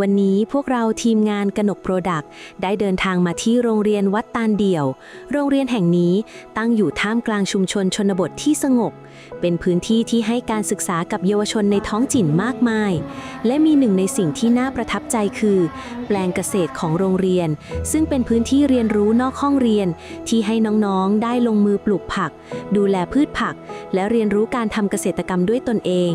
วันนี้พวกเราทีมงานกนกโปรดักต์ได้เดินทางมาที่โรงเรียนวัดตาลเดี่ยว โรงเรียนแห่งนี้ตั้งอยู่ท่ามกลางชุมชนชนบทที่สงบ เป็นพื้นที่ที่ให้การศึกษากับเยาวชนในท้องถิ่นมากมาย และมีหนึ่งในสิ่งที่น่าประทับใจคือ แปลงเกษตรของโรงเรียน ซึ่งเป็นพื้นที่เรียนรู้นอกห้องเรียน ที่ให้น้องๆได้ลงมือปลูกผัก ดูแลพืชผัก และเรียนรู้การทำเกษตรกรรมด้วยตนเอง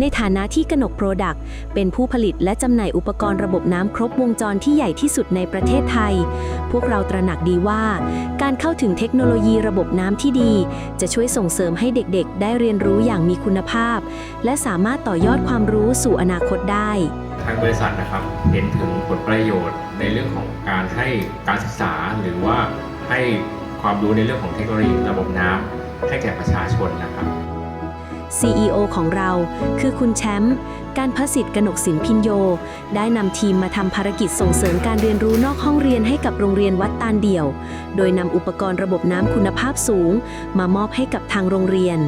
ในฐานะที่กนกโปรดักต์เป็นผู้ผลิตและจำหน่ายอุปกรณ์ระบบน้ำครบวงจรที่ใหญ่ที่สุดในประเทศไทย พวกเราตระหนักดีว่า การเข้าถึงเทคโนโลยีระบบน้ำที่ดี จะช่วยส่งเสริมให้เด็กๆ ได้เรียนรู้อย่างมีคุณภาพ และสามารถต่อยอดความรู้สู่อนาคตได้ทางบริษัทนะครับเห็นถึงผลประโยชน์ในเรื่องของการให้การศึกษาหรือว่าให้ความรู้ในเรื่องของเทคโนโลยีระบบน้ำให้แก่ประชาชนนะครับ CEO ของเราคือคุณแชมป์การพสิทธิ์กนกสินพินโย ได้นำทีมมาทำภารกิจส่งเสริมการเรียนรู้นอกห้องเรียนให้กับโรงเรียนวัดตาลเดี่ยว โดยนำอุปกรณ์ระบบน้ำคุณภาพสูง มามอบให้กับทางโรงเรียน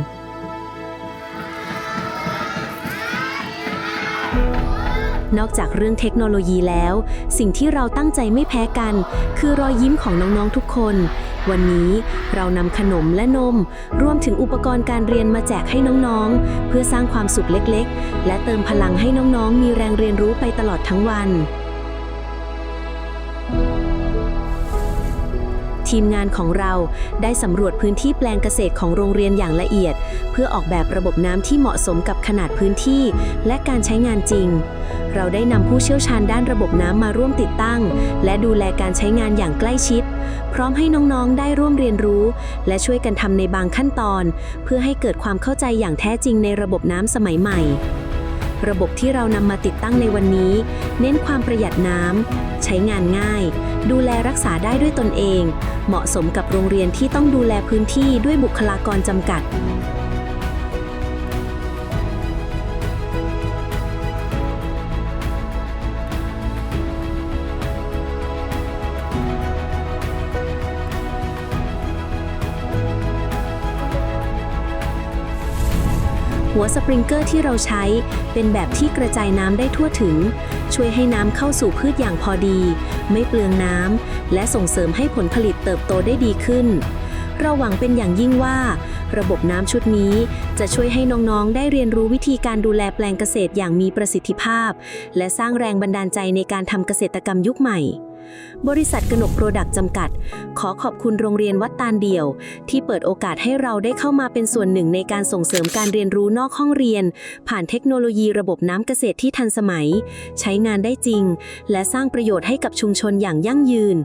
นอกจากเรื่องเทคโนโลยีแล้ว สิ่งที่เราตั้งใจไม่แพ้กัน คือรอยยิ้มของน้อง ๆ ทุกคน วันนี้เรานำขนมและนม รวมถึงอุปกรณ์การเรียนมาแจกให้น้องๆ เพื่อสร้างความสุขเล็กๆ และเติมพลังให้น้องๆ มีแรงเรียนรู้ไปตลอดทั้งวัน ทีมงานของเราได้สำรวจพื้นที่แปลงเกษตรของโรงเรียนอย่างละเอียด เพื่อออกแบบระบบน้ำที่เหมาะสมกับขนาดพื้นที่และการใช้งานจริง เราได้นำผู้เชี่ยวชาญด้านระบบน้ำมาร่วมติดตั้ง และดูแลการใช้งานอย่างใกล้ชิด พร้อมให้น้องๆได้ร่วมเรียนรู้ และช่วยกันทำในบางขั้นตอน เพื่อให้เกิดความเข้าใจอย่างแท้จริงในระบบน้ำสมัยใหม่ ระบบที่เรานำมาติดตั้งในวันนี้ เน้นความประหยัดน้ำ ใช้งานง่าย ดูแลรักษาได้ด้วยตนเอง เหมาะสมกับโรงเรียนที่ต้องดูแลพื้นที่ด้วยบุคลากรจำกัด หัวสปริงเกอร์ที่เราใช้เป็นแบบที่กระจายน้ำได้ทั่วถึง ช่วยให้น้ำเข้าสู่พืชอย่างพอดี ไม่เปลืองน้ำและส่งเสริมให้ผลผลิตเติบโตได้ดีขึ้น เราหวังเป็นอย่างยิ่งว่า ระบบน้ำชุดนี้จะช่วยให้น้องๆ ได้เรียนรู้วิธีการดูแลแปลงเกษตรอย่างมีประสิทธิภาพ และสร้างแรงบันดาลใจในการทำเกษตรกรรมยุคใหม่ บริษัทกนกโปรดักต์จำกัด ขอขอบคุณโรงเรียนวัดตาลเดี่ยว ที่เปิดโอกาสให้เราได้เข้ามาเป็นส่วนหนึ่งในการส่งเสริมการเรียนรู้นอกห้องเรียน ผ่านเทคโนโลยีระบบน้ำเกษตรที่ทันสมัย ใช้งานได้จริง และสร้างประโยชน์ให้กับชุมชนอย่างยั่งยืน